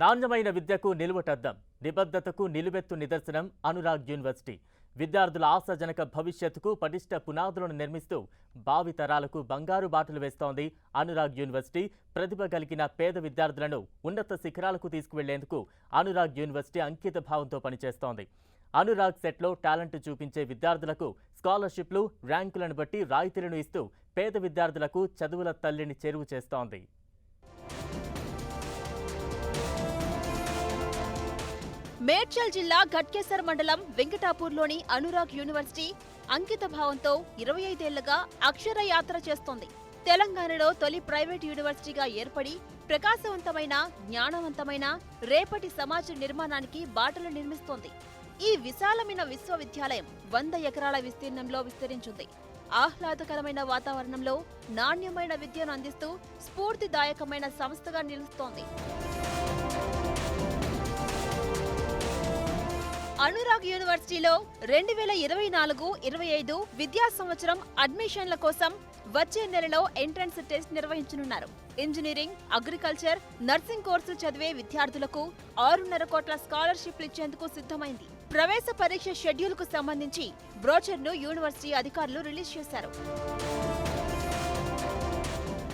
నాణ్యమైన విద్యకు నిలువటద్దం నిబద్ధతకు నిలువెత్తు నిదర్శనం అనురాగ్ యూనివర్సిటీ. విద్యార్థుల ఆశాజనక భవిష్యత్తుకు పటిష్ట పునాదులను నిర్మిస్తూ భావితరాలకు బంగారు బాటలు వేస్తోంది అనురాగ్ యూనివర్సిటీ. ప్రతిభ కలిగిన పేద విద్యార్థులను ఉన్నత శిఖరాలకు తీసుకువెళ్ళేందుకు అనురాగ్ యూనివర్సిటీ అంకిత భావంతో పనిచేస్తోంది. అనురాగ్ సెట్లో టాలెంట్ చూపించే విద్యార్థులకు స్కాలర్షిప్లు ర్యాంకులను బట్టి రాయితీలను ఇస్తూ పేద విద్యార్థులకు చదువుల తల్లిని చేరువ చేస్తోంది. మేడ్చల్ జిల్లా ఘట్కేసర్ మండలం వెంకటాపూర్లోని అనురాగ్ యూనివర్సిటీ అంకిత భావంతో ఇరవై ఐదేళ్ళుగా అక్షర యాత్ర చేస్తోంది. తెలంగాణలో తొలి ప్రైవేట్ యూనివర్సిటీగా ఏర్పడి ప్రకాశవంతమైన జ్ఞానవంతమైన రేపటి సమాజ నిర్మాణానికి బాటలు నిర్మిస్తోంది. ఈ విశాలమైన విశ్వవిద్యాలయం వంద ఎకరాల విస్తీర్ణంలో విస్తరించింది. ఆహ్లాదకరమైన వాతావరణంలో నాణ్యమైన విద్యను అందిస్తూ స్ఫూర్తిదాయకమైన సంస్థగా నిలుస్తోంది. అనురాగ్ యూనివర్సిటీలో రెండు వేల ఇరవై నాలుగు ఇరవై ఐదు విద్యా సంవత్సరం అడ్మిషన్ల కోసం వచ్చే నెలలో ఎంట్రన్స్ టెస్ట్ నిర్వహించనున్నారు. ఇంజనీరింగ్ అగ్రికల్చర్ నర్సింగ్ కోర్సులు చదివే విద్యార్థులకు ఆరున్నర కోట్ల స్కాలర్షిప్లు ఇచ్చేందుకు సిద్ధమైంది. ప్రవేశ పరీక్ష షెడ్యూల్కు సంబంధించి బ్రోచర్ను యూనివర్సిటీ అధికారులు రిలీజ్ చేశారు.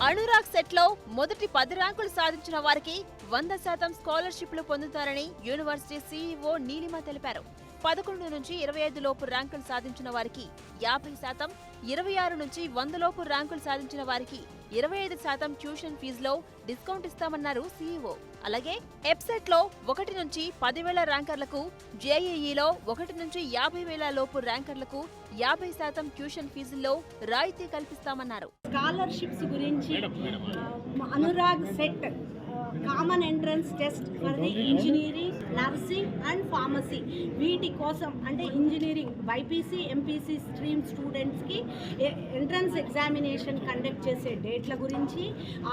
అనురాగ్ సెట్లో మొదటి పది ర్యాంకులు సాధించిన వారికి వంద శాతం స్కాలర్షిప్లు పొందుతారని యూనివర్సిటీ సీఈఓ నీలిమ తెలిపారు. పదకొండు నుంచి ఇరవై ఐదు లోపు ర్యాంకులు సాధించిన వారికి యాభై శాతం ఇరవై ఆరు నుంచి వంద లోపు ర్యాంకులు సాధించిన వారికి ఇరవై ఐదు శాతం ట్యూషన్ ఫీజులో డిస్కౌంట్ ఇస్తామన్నారు సీఈఓ. అలాగే ఎప్సెట్లో ఒకటి నుంచి పదివేల ర్యాంకర్లకు జేఈఈలో ఒకటి నుంచి యాభై వేల లోపు ర్యాంకర్లకు యాభై శాతం ట్యూషన్ ఫీజుల్లో రాయితీ కల్పిస్తామన్నారు. స్కాలర్షిప్స్ గురించి Anurag CET common entrance test for the engineering nursing and pharmacy. వీటి కోసం అంటే ఇంజనీరింగ్ బైపీసీ ఎంపీసీ స్ట్రీమ్ స్టూడెంట్స్కి ఎంట్రన్స్ ఎగ్జామినేషన్ కండక్ట్ చేసే డేట్ల గురించి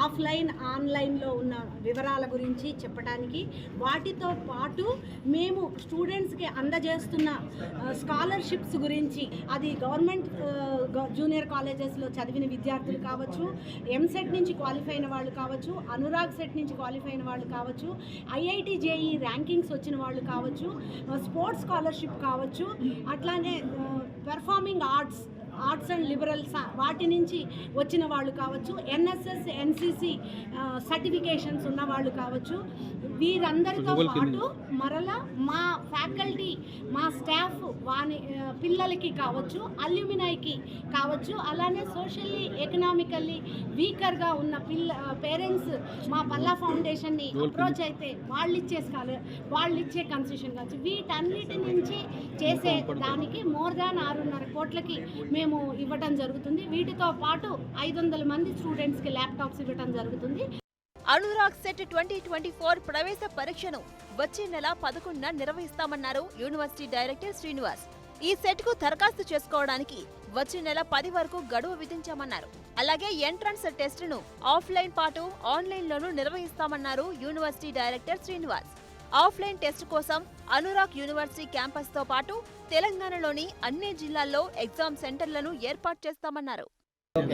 ఆఫ్లైన్ ఆన్లైన్లో ఉన్న వివరాల గురించి చెప్పడానికి వాటితో పాటు మేము స్టూడెంట్స్కి అందజేస్తున్న స్కాలర్షిప్స్ గురించి అది గవర్నమెంట్ జూనియర్ కాలేజెస్లో చదివిన విద్యార్థులు కావచ్చు ఎంసెట్ నుంచి క్వాలిఫై అయిన వాళ్ళు కావచ్చు అనురాగ్ సెట్ నుంచి క్వాలిఫై అయిన వాళ్ళు కావచ్చు ఐఐటి జేఈ ర్యాంకింగ్స్ వచ్చిన వాళ్ళు కావచ్చు స్పోర్ట్స్ స్కాలర్షిప్ కావచ్చు అట్లానే performing arts arts and liberals వాటి నుంచి వచ్చిన వాళ్ళు కావచ్చు ఎన్ఎస్ఎస్ ఎన్సిసి సర్టిఫికేషన్స్ ఉన్న వాళ్ళు కావచ్చు వీరందరితో పాటు మరలా మా ఫ్యాకల్టీ మా స్టాఫ్ వాని పిల్లలకి కావచ్చు అల్యూమినైకి కావచ్చు అలానే సోషల్లీ ఎకనామికల్లీ వీకర్గా ఉన్న పిల్ల పేరెంట్స్ మా పల్లా ఫౌండేషన్ని అప్రోచ్ అయితే వాళ్ళు ఇచ్చే స్కాలర్ వాళ్ళు ఇచ్చే కన్సెషన్ కావచ్చు. వీటన్నిటి నుంచి చేసే దానికి మోర్ దాన్ ఆరున్నర కోట్లకి మేము ఇవ్వటం జరుగుతుంది. వీటితో పాటు ఐదు వందల మంది స్టూడెంట్స్కి ల్యాప్టాప్స్ ఇవ్వటం జరుగుతుంది. Anurag CET twenty twenty four ప్రవేశ పరీక్షను వచ్చే నెల పదకొండున నిర్వహిస్తామన్నారు యూనివర్సిటీ డైరెక్టర్ శ్రీనివాస్. ఈ సెట్కు దరఖాస్తు చేసుకోవడానికి వచ్చే నెల పది వరకు గడువు విధించామన్నారు. అలాగే ఎంట్రన్స్ టెస్టును ఆఫ్లైన్ పాటు ఆన్లైన్లోనూ నిర్వహిస్తామన్నారు university director Srinivas. Offline test కోసం అనురాగ్ యూనివర్సిటీ క్యాంపస్తో పాటు తెలంగాణలోని అన్ని జిల్లాల్లో ఎగ్జామ్ సెంటర్లను ఏర్పాటు చేస్తామన్నారు.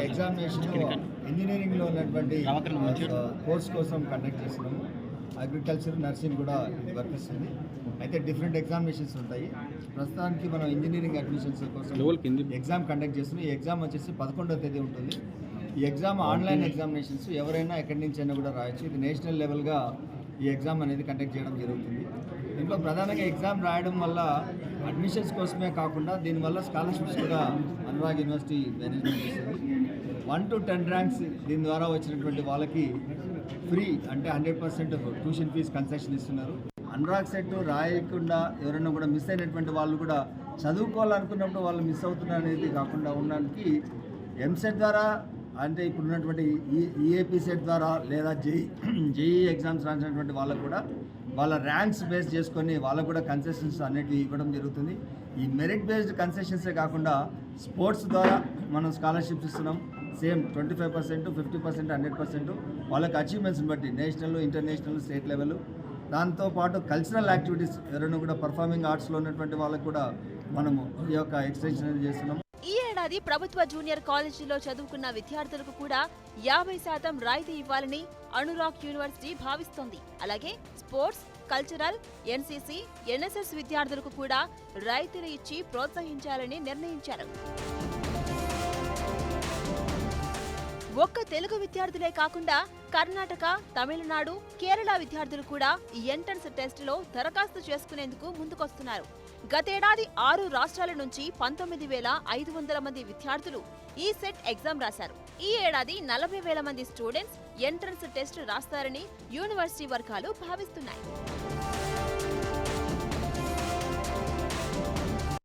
ఎగ్జామినేషన్ ఇంజనీరింగ్లో ఉన్నటువంటి కోర్స్ కోసం కండక్ట్ చేస్తున్నాము. అగ్రికల్చర్ నర్సింగ్ కూడా ఇది వర్తిస్తుంది అయితే డిఫరెంట్ ఎగ్జామినేషన్స్ ఉంటాయి. ప్రస్తుతానికి మనం ఇంజనీరింగ్ అడ్మిషన్స్ కోసం ఎగ్జామ్ కండక్ట్ చేస్తున్నాం. ఈ ఎగ్జామ్ వచ్చేసి పదకొండవ తేదీ ఉంటుంది. ఈ ఎగ్జామ్ ఆన్లైన్ ఎగ్జామినేషన్స్ ఎవరైనా ఎక్కడి నుంచి అయినా కూడా రాయొచ్చు. ఇది నేషనల్ లెవెల్గా ఈ ఎగ్జామ్ అనేది కండక్ట్ చేయడం జరుగుతుంది. దీంట్లో ప్రధానంగా ఎగ్జామ్ రాయడం వల్ల అడ్మిషన్స్ కోసమే కాకుండా దీనివల్ల స్కాలర్షిప్స్ కూడా అనురాగ్ యూనివర్సిటీ మేనేజ్మెంట్ చేస్తుంది. వన్ టు టెన్ ర్యాంక్స్ దీని ద్వారా వచ్చినటువంటి వాళ్ళకి ఫ్రీ అంటే hundred percent tuition fee concession ఇస్తున్నారు. అనురాగ్ సెట్ రాయకుండా ఎవరైనా కూడా మిస్ అయినటువంటి వాళ్ళు కూడా చదువుకోవాలనుకున్నప్పుడు వాళ్ళు మిస్ అవుతున్నారు అనేది కాకుండా ఉండడానికి ఎంసెట్ ద్వారా అంటే ఇప్పుడు ఉన్నటువంటి ఈఏపీ సెట్ ద్వారా లేదా జేఈ జేఈ ఎగ్జామ్స్ రాసినటువంటి వాళ్ళకు కూడా వాళ్ళ ర్యాంక్స్ బేస్ చేసుకొని వాళ్ళకు కూడా కన్సెషన్స్ అనేటివి ఇవ్వడం జరుగుతుంది. ఈ మెరిట్ బేస్డ్ కన్సెషన్సే కాకుండా స్పోర్ట్స్ ద్వారా మనం స్కాలర్షిప్స్ ఇస్తున్నాం. Same twenty five percent fifty percent hundred percent వాళ్ళకి అచీవ్మెంట్స్ని బట్టి నేషనల్ ఇంటర్నేషనల్ స్టేట్ లెవెల్ దాంతోపాటు కల్చరల్ యాక్టివిటీస్ ఎవరైనా కూడా పర్ఫార్మింగ్ ఆర్ట్స్లో ఉన్నటువంటి వాళ్ళకు కూడా మనము ఈ యొక్క ఎక్స్టెన్షన్ అనేది చేస్తున్నాం. ఏడాది ప్రభుత్వ జూనియర్ కాలేజీలో చదువుకున్న విద్యార్థులకు కూడా యాభై శాతం రాయితీ ఇవ్వాలని అనురాగ్ యూనివర్సిటీ భావిస్తోంది. అలాగే స్పోర్ట్స్ కల్చరల్ ఎన్సీసీ ఎన్ఎస్ఎస్ విద్యార్థులకు కూడా రాయితీలు ఇచ్చి ప్రోత్సహించాలని నిర్ణయించారు. ఒక్క తెలుగు విద్యార్థులే కాకుండా కర్ణాటక తమిళనాడు కేరళ విద్యార్థులు కూడా ఈ ఎంట్రన్స్ టెస్టులో దరఖాస్తు చేసుకునేందుకు ముందుకొస్తున్నారు. గతేడాది ఆరు రాష్ట్రాల నుంచి పంతొమ్మిది వేల ఐదు వందల మంది విద్యార్థులు ఈ సెట్ ఎగ్జామ్ రాశారు. ఈ ఏడాది నలభై వేల మంది స్టూడెంట్స్ ఎంట్రన్స్ టెస్ట్ రాస్తారని యూనివర్సిటీ వర్గాలు భావిస్తున్నాయి.